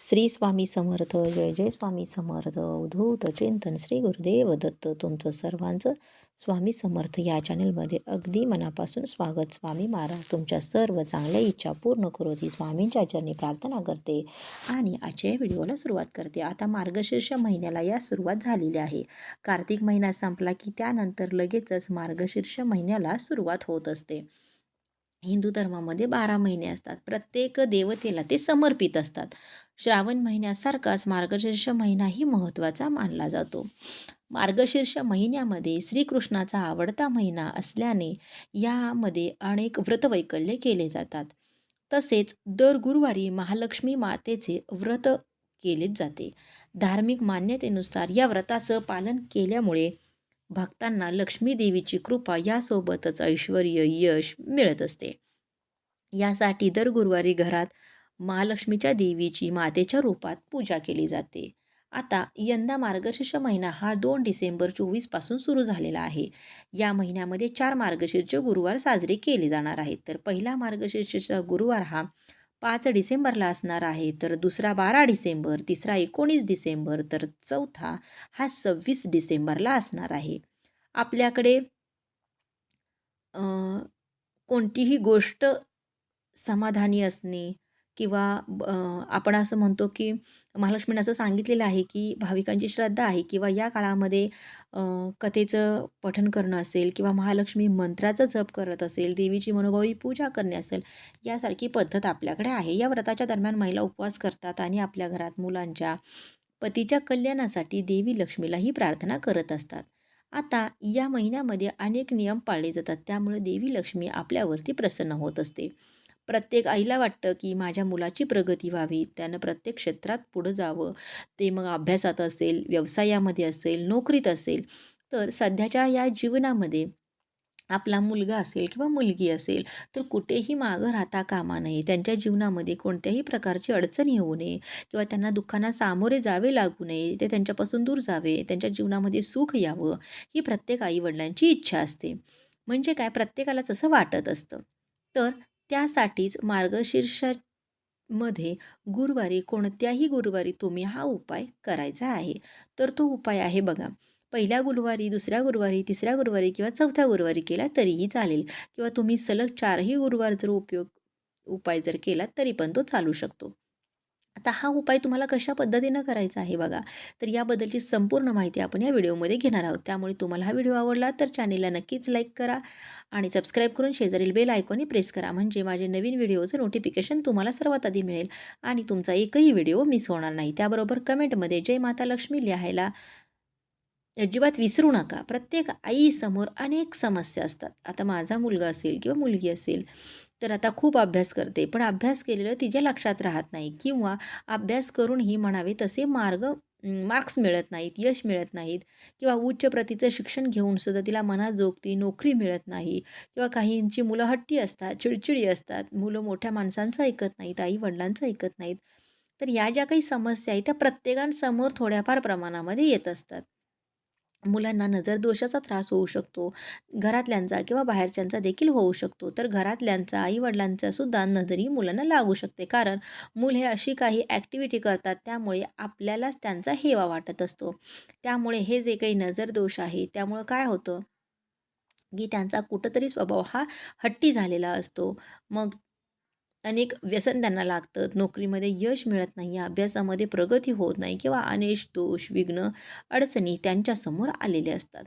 श्री स्वामी समर्थ जय जय स्वामी समर्थ उद्धूत चिंतन श्री गुरुदेव दत्त तुमचं सर्वांचं स्वामी समर्थ. या चॅनलमध्ये अगदी मनापासून स्वागत. स्वामी महाराज तुमच्या सर्व चांगल्या इच्छा पूर्ण करू. ही स्वामींच्या चरणी प्रार्थना करते आणि आजच्या व्हिडिओला सुरुवात करते. आता मार्गशीर्ष महिन्याला या सुरुवात झालेली आहे. कार्तिक महिना संपला की त्यानंतर लगेचच मार्गशीर्ष महिन्याला सुरुवात होत असते. हिंदू धर्मामध्ये बारा महिने असतात. प्रत्येक देवतेला ते समर्पित असतात. श्रावण महिन्यासारखाच मार्गशीर्ष महिनाही महत्त्वाचा मानला जातो. मार्गशीर्ष महिन्यामध्ये श्रीकृष्णाचा आवडता महिना असल्याने यामध्ये अनेक व्रतवैकल्य केले जातात. तसेच दर गुरुवारी महालक्ष्मी मातेचे व्रत केलेच जाते. धार्मिक मान्यतेनुसार या व्रताचं पालन केल्यामुळे भक्तांना लक्ष्मी देवीची कृपा यासोबतच ऐश्वर यश मिळत असते. यासाठी दर गुरुवारी घरात महालक्ष्मीच्या देवीची मातेच्या रूपात पूजा केली जाते. आता यंदा मार्गशीर्ष महिना हा दोन डिसेंबर चोवीसपासून सुरू झालेला आहे. या महिन्यामध्ये चार मार्गशीर्ष गुरुवार साजरे केले जाणार आहेत. तर पहिला मार्गशीर्षचा गुरुवार हा पाच डिसेंबरला असणार आहे तर दुसरा बारा डिसेंबर तिसरा एकोणीस डिसेंबर तर चौथा हा सव्वीस डिसेंबरला असणार आहे. आपल्याकडे कोणतीही गोष्ट समाधानी असणे किंवा आपण असं म्हणतो की महालक्ष्मीनं असं सांगितलेलं आहे की भाविकांची श्रद्धा आहे किंवा या काळामध्ये कथेचं पठन करणं असेल किंवा महालक्ष्मी मंत्राचा जप करत असेल देवीची मनोभावी पूजा करणे असेल यासारखी पद्धत आपल्याकडे आहे. या व्रताच्या दरम्यान महिला उपवास करतात आणि आपल्या घरात मुलांच्या पतीच्या कल्याणासाठी देवी लक्ष्मीलाही प्रार्थना करत असतात. आता या महिन्यामध्ये अनेक नियम पाळले जातात. त्यामुळे देवी लक्ष्मी आपल्यावरती प्रसन्न होत असते. प्रत्येक आईला वाटतं की माझ्या मुलाची प्रगती व्हावी. त्यानं प्रत्येक क्षेत्रात पुढं जावं. ते मग अभ्यासात असेल व्यवसायामध्ये असेल नोकरीत असेल. तर सध्याच्या या जीवनामध्ये आपला मुलगा असेल किंवा मुलगी असेल तर कुठेही मागं राहता कामा नये. त्यांच्या जीवनामध्ये कोणत्याही प्रकारची अडचण येऊ नये किंवा त्यांना दुःखांना सामोरे जावे लागू नये. ते त्यांच्यापासून दूर जावे. त्यांच्या जीवनामध्ये सुख यावं ही प्रत्येक आईवडिलांची इच्छा असते. म्हणजे काय? प्रत्येकालाच असं वाटत असतं. तर त्यासाठीच मार्गशीर्षामध्ये गुरुवारी कोणत्याही गुरुवारी तुम्ही हा उपाय करायचा आहे. तर तो उपाय आहे बघा. पहिल्या गुरुवारी दुसऱ्या गुरुवारी तिसऱ्या गुरुवारी किंवा चौथ्या गुरुवारी केला तरीही चालेल. किंवा तुम्ही सलग चारही गुरुवार जर उपयोग उपाय जर केला तरी पण तो चालू शकतो. आता हा उपाय तुम्हाला कशा पद्धतीनं करायचा आहे बघा. तर याबद्दलची संपूर्ण माहिती आपण या व्हिडिओमध्ये घेणार आहोत. त्यामुळे तुम्हाला हा व्हिडिओ आवडला तर चॅनेलला नक्कीच लाईक करा आणि सबस्क्राईब करून शेजारील बेल आयकॉनही प्रेस करा. म्हणजे माझे नवीन व्हिडिओचं नोटिफिकेशन तुम्हाला सर्वात आधी मिळेल आणि तुमचा एकही व्हिडिओ मिस होणार नाही. त्याबरोबर कमेंटमध्ये जय माता लक्ष्मी लिहायला अजिबात विसरू नका. प्रत्येक आईसमोर अनेक समस्या असतात. आता माझा मुलगा असेल किंवा मुलगी असेल तर आता खूप अभ्यास करते. पण अभ्यास केलेलं तिच्या लक्षात राहत नाही किंवा अभ्यास करूनही म्हणावे तसे मार्ग मार्क्स मिळत नाहीत यश मिळत नाहीत किंवा उच्च प्रतीचं शिक्षण घेऊन सुद्धा तिला मनात जोगती नोकरी मिळत नाही किंवा काहींची मुलं हट्टी असतात चिडचिडी असतात मुलं मोठ्या माणसांचं ऐकत नाहीत आई वडिलांचं ऐकत नाहीत. तर या ज्या काही समस्या आहेत त्या प्रत्येकांसमोर थोड्याफार प्रमाणामध्ये येत असतात. मुलांना नजर दोषाचा त्रास होऊ शकतो. घरातल्यांचा किंवा बाहेरच्यांचा देखील होऊ शकतो. तर घरातल्यांचा आईवडिलांचा सुद्धा नजरी मुलांना लागू शकते. कारण मूल हे अशी काही ॲक्टिव्हिटी करतात त्यामुळे आपल्यालाच त्यांचा हेवा वाटत असतो. त्यामुळे हे जे काही नजर दोष आहे त्यामुळं काय होतं? की त्यांचा कुठंतरी स्वभाव हा हट्टी झालेला असतो. मग अनेक व्यसन त्यांना लागतं. नोकरीमध्ये यश मिळत नाही अभ्यासामध्ये प्रगती होत नाही किंवा अनेश दोष विघ्न अडचणी त्यांच्यासमोर आलेले असतात.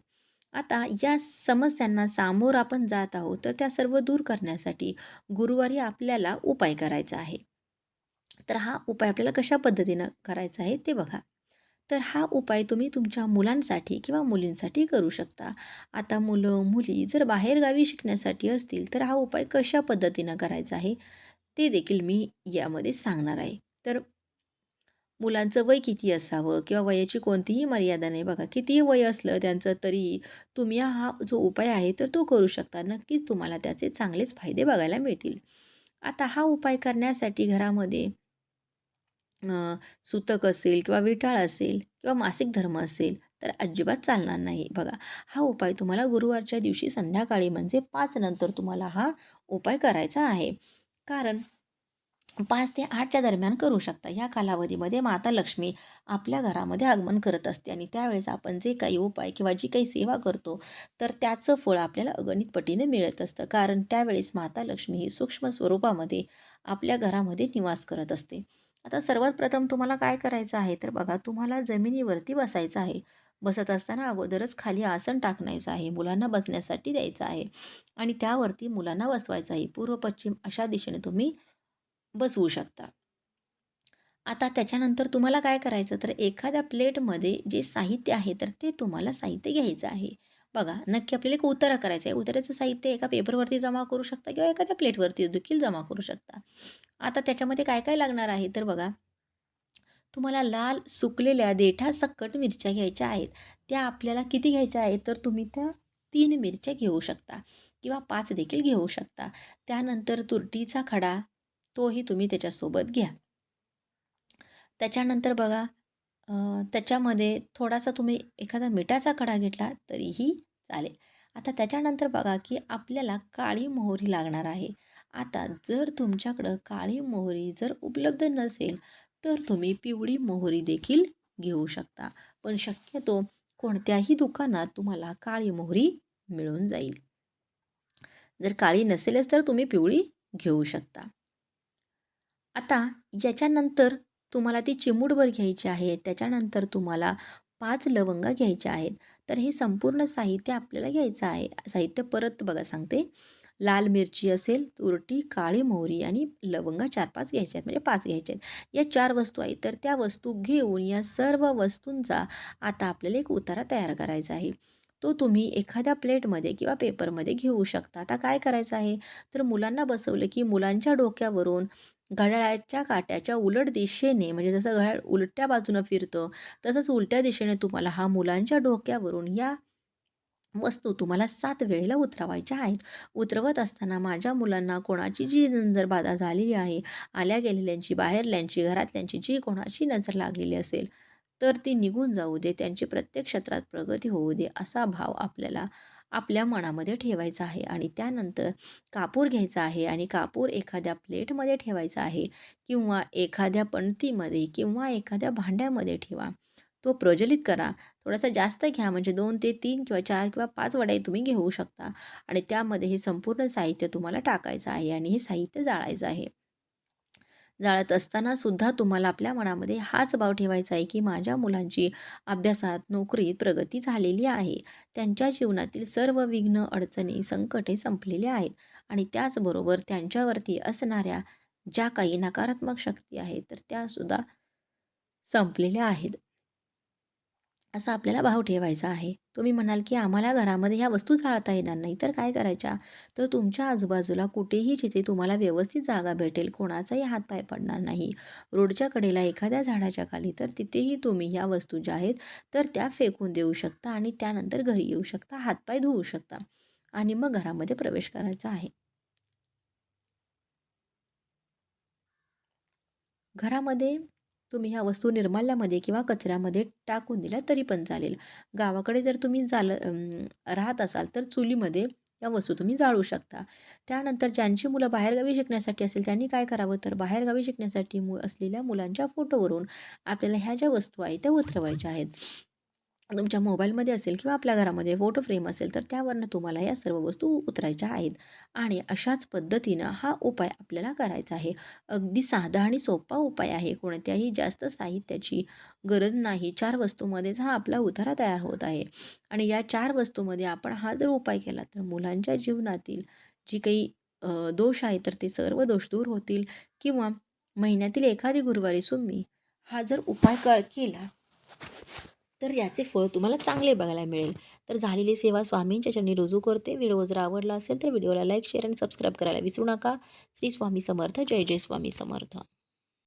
आता या समस्यांना सामोर आपण जात आहोत तर त्या सर्व दूर करण्यासाठी गुरुवारी आपल्याला उपाय करायचा आहे. तर हा उपाय आपल्याला कशा पद्धतीनं करायचा आहे ते बघा. तर हा उपाय तुम्ही तुमच्या मुलांसाठी किंवा मुलींसाठी करू शकता. आता मुलं मुली जर बाहेरगावी शिकण्यासाठी असतील तर हा उपाय कशा पद्धतीनं करायचा आहे? ते देखील मी यामध्ये सांगणार आहे. तर मुलांचं वय किती असावं किंवा वयाची कोणतीही मर्यादा नाही बघा. कितीही वय असलं त्यांचं तरी तुम्ही हा जो उपाय आहे तर तो करू शकता. नक्कीच तुम्हाला त्याचे चांगलेच फायदे बघायला मिळतील. आता हा उपाय करण्यासाठी घरामध्ये सुतक असेल किंवा विटाळ असेल किंवा मासिक धर्म असेल तर अजिबात चालणार नाही बघा. हा उपाय तुम्हाला गुरुवारच्या दिवशी संध्याकाळी म्हणजे पाच नंतर तुम्हाला हा उपाय करायचा आहे. कारण पाच ते आठच्या दरम्यान करू शकता. ह्या कालावधीमध्ये माता लक्ष्मी आपल्या घरामध्ये आगमन करत असते आणि त्यावेळेस आपण जे काही उपाय किंवा जी काही सेवा करतो तर त्याचं फळ आपल्याला अगणित पटीने मिळत असतं. कारण त्यावेळेस माता लक्ष्मी ही सूक्ष्म स्वरूपामध्ये आपल्या घरामध्ये निवास करत असते. आता सर्वात प्रथम तुम्हाला काय करायचं आहे? तर बघा तुम्हाला जमिनीवरती बसायचं आहे. बसत असताना अगोदरच खाली आसन टाकण्याचं आहे मुलांना बसण्यासाठी द्यायचं आहे आणि त्यावरती मुलांना बसवायचं आहे. पूर्व पश्चिम अशा दिशेने तुम्ही बसवू शकता. आता त्याच्यानंतर तुम्हाला काय करायचं? तर एखाद्या प्लेटमध्ये जे साहित्य आहे तर ते तुम्हाला साहित्य घ्यायचं आहे. बघा नक्की आपल्याला एक उतारा करायचा आहे. उताराचं साहित्य एका पेपरवरती जमा करू शकता किंवा एखाद्या प्लेटवरती देखील जमा करू शकता. आता त्याच्यामध्ये काय काय लागणार आहे? तर बघा तुम्हाला लाल सुकलेल्या देठा सकट मिरच्या घ्यायच्या आहेत. त्या आपल्याला किती घ्यायच्या आहेत? तर तुम्ही त्या तीन मिरच्या घेऊ शकता किंवा पाच देखील घेऊ शकता. त्यानंतर तुरटीचा खडा तोही तुम्ही त्याच्यासोबत घ्या. त्याच्यानंतर बघा त्याच्यामध्ये थोडासा तुम्ही एखादा मिठाचा खडा घेतला तरीही चालेल. आता त्याच्यानंतर बघा की आपल्याला काळी मोहरी लागणार आहे. आता जर तुमच्याकडं काळी मोहरी जर उपलब्ध नसेल तर तुम्ही पिवळी मोहरी देखील घेऊ शकता. पण शक्यतो कोणत्याही दुकानात तुम्हाला काळी मोहरी मिळून जाईल. जर काळी नसेलच तर तुम्ही पिवळी घेऊ शकता. आता याच्यानंतर तुम्हाला ती चिमूटभर घ्यायची आहे. त्याच्यानंतर तुम्हाला पाच लवंगा घ्यायच्या आहेत. तर हे संपूर्ण साहित्य आपल्याला घ्यायचं आहे. साहित्य परत बघा सांगते. लाल मिरची असेल तुरटी काळी मोहरी आणि लवंगा चार पाच घ्यायच्या आहेत म्हणजे पाच घ्यायच्या आहेत. या चार वस्तू आहेत. तर त्या वस्तू घेऊन या सर्व वस्तूंचा आता आपल्याला एक उतारा तयार करायचा आहे. तो तुम्ही एखाद्या प्लेटमध्ये किंवा पेपरमध्ये घेऊ शकता. आता काय करायचं आहे? तर मुलांना बसवलं की मुलांच्या डोक्यावरून घड्याळाच्या काट्याच्या उलट दिशेने म्हणजे जसं घड्याळ उलट्या बाजूनं फिरतं तसंच उलट्या दिशेने तुम्हाला हा मुलांच्या डोक्यावरून या वस्तू तुम्हाला सात वेळेला उतरवायच्या आहेत. उतरवत असताना माझ्या मुलांना कोणाची जी नजर बाधा झालेली आहे आल्या गेलेल्यांची बाहेरल्यांची घरातल्यांची जी कोणाची नजर लागलेली असेल तर ती निघून जाऊ दे त्यांची प्रत्येक क्षेत्रात प्रगती होऊ दे असा भाव आपल्याला आपल्या मनामध्ये ठेवायचा आहे. आणि त्यानंतर कापूर घ्यायचा आहे आणि कापूर एखाद्या प्लेटमध्ये ठेवायचा आहे किंवा एखाद्या पणतीमध्ये किंवा एखाद्या भांड्यामध्ये ठेवा. तो प्रज्वलित करा. थोडासा जास्त घ्या म्हणजे दोन ते तीन किंवा चार किंवा पाच वडाई तुम्ही घेऊ शकता. आणि त्यामध्ये हे संपूर्ण साहित्य तुम्हाला टाकायचं आहे आणि हे साहित्य जाळायचं आहे. जाळत असताना सुद्धा तुम्हाला आपल्या मनामध्ये हाच भाव ठेवायचा आहे की माझ्या मुलांची अभ्यासात नोकरीत प्रगती झालेली आहे. त्यांच्या जीवनातील सर्व विघ्न अडचणी संकटे संपलेली आहेत. आणि त्याचबरोबर त्यांच्यावरती असणाऱ्या ज्या काही नकारात्मक शक्ती आहेत तर त्यासुद्धा संपलेल्या आहेत. असा आपल्याला भाव ठेवायचा आहे. तुम्ही म्हणाल की आम्हाला घरामध्ये ह्या वस्तू जाळता येणार नाही तर काय करायच्या? तर तुमच्या आजूबाजूला कुठेही जिथे तुम्हाला व्यवस्थित जागा भेटेल कोणाचाही हातपाय पडणार नाही. रोडच्या कडेला एखाद्या झाडाच्या खाली तर तिथेही तुम्ही ह्या वस्तू ज्या आहेत तर त्या फेकून देऊ शकता आणि त्यानंतर घरी येऊ शकता हातपाय धुवू शकता आणि मग घरामध्ये प्रवेश करायचा आहे. घरामध्ये तुम्ही ह्या वस्तू निर्माल्यामध्ये किंवा कचऱ्यामध्ये टाकून दिल्या तरी पण चालेल. गावाकडे जर तुम्ही जाल राहत असाल तर चुलीमध्ये या वस्तू तुम्ही जाळू शकता. त्यानंतर ज्यांची मुलं बाहेरगावी शिकण्यासाठी असेल त्यांनी काय करावं? तर बाहेरगावी शिकण्यासाठी मु असलेल्या मुलांच्या फोटोवरून आपल्याला ह्या ज्या वस्तू आहेत त्या उतरवायच्या आहेत. तुमच्या मोबाईलमध्ये असेल किंवा आपल्या घरामध्ये फोटो फ्रेम असेल तर त्यावरनं तुम्हाला या सर्व वस्तू उतरायच्या आहेत. आणि अशाच पद्धतीनं हा उपाय आपल्याला करायचा आहे. अगदी साधा आणि सोपा उपाय आहे. कोणत्याही जास्त साहित्याची गरज नाही. चार वस्तूमध्येच हा आपला उतारा तयार होत आहे. आणि या चार वस्तूमध्ये आपण हा जर उपाय केला तर मुलांच्या जीवनातील जी काही दोष आहे तर ते सर्व दोष दूर होतील. किंवा महिन्यातील एखादी गुरुवारी सुम्मी हा जर उपाय कर केला तर याचे फळ तुम्हाला चांगले बघायला मिळेल. तर झालेली सेवा स्वामींच्या चरणी रुजू करते. व्हिडिओ जर आवडला असेल तर व्हिडिओला लाईक शेअर आणि सबस्क्राईब करायला विसरू नका. श्री स्वामी समर्थ. जय जय स्वामी समर्थ.